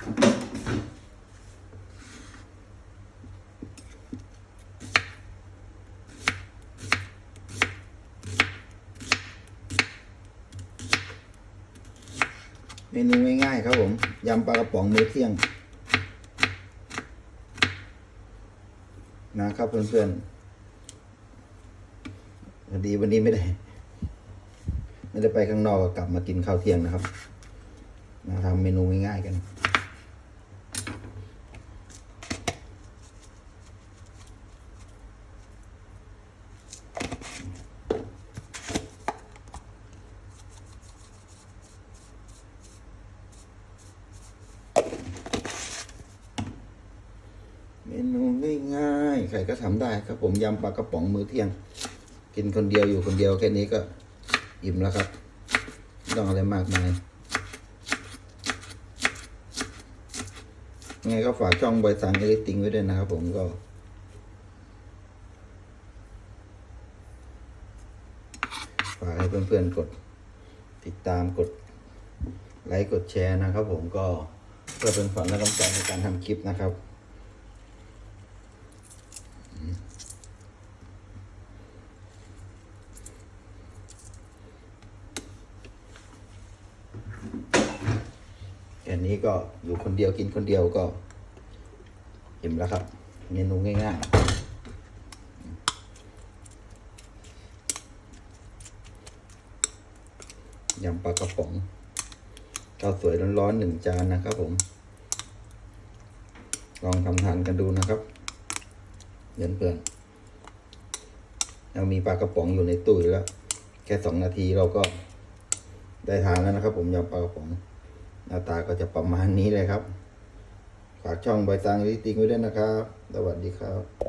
เมนูง่ายๆครับผม ยำปลากระป๋องมื้อเที่ยง นะครับเพื่อนๆพอดีวันนี้ไม่ได้ ไม่ได้ไปข้างนอกกกลับมากินข้าวเที่ยงนะครับ มาทำเมนูง่ายๆกัน ง่ายๆ ใครก็ทำได้ครับผมยำปลากระป๋องมื้อเที่ยง กินคนเดียวอยู่คนเดียวแค่นี้ก็อิ่มแล้วครับไม่ต้องอะไรมากมายยังไงก็ฝากช่องบอยสังเอลิติงไว้ด้วยนะครับผมก็ฝากให้เพื่อนๆกดติดตามกดไลค์กดแชร์นะครับผมก็เพื่อเป็นขวัญและกำลังใจในการทำคลิปนะครับ แค่นี้ก็อยู่คนเดียวกินคนเดียวก็อิ่มแล้วครับ เมนูง่ายๆยำปลากระป๋องข้าวสวยร้อนๆหนึ่งจานนะครับผม ลองทำทานกันดูนะครับ เพื่อนๆยังมีปลากระป๋องอยู่ในตู้อยู่แล้ว แค่สองนาทีเราก็ได้ทานแล้วนะครับ ผมยำปลากระป๋อง หน้าตาก็จะประมาณนี้เลยครับ ฝากช่องใบตังลิติงไว้ด้วยนะครับ สวัสดีครับ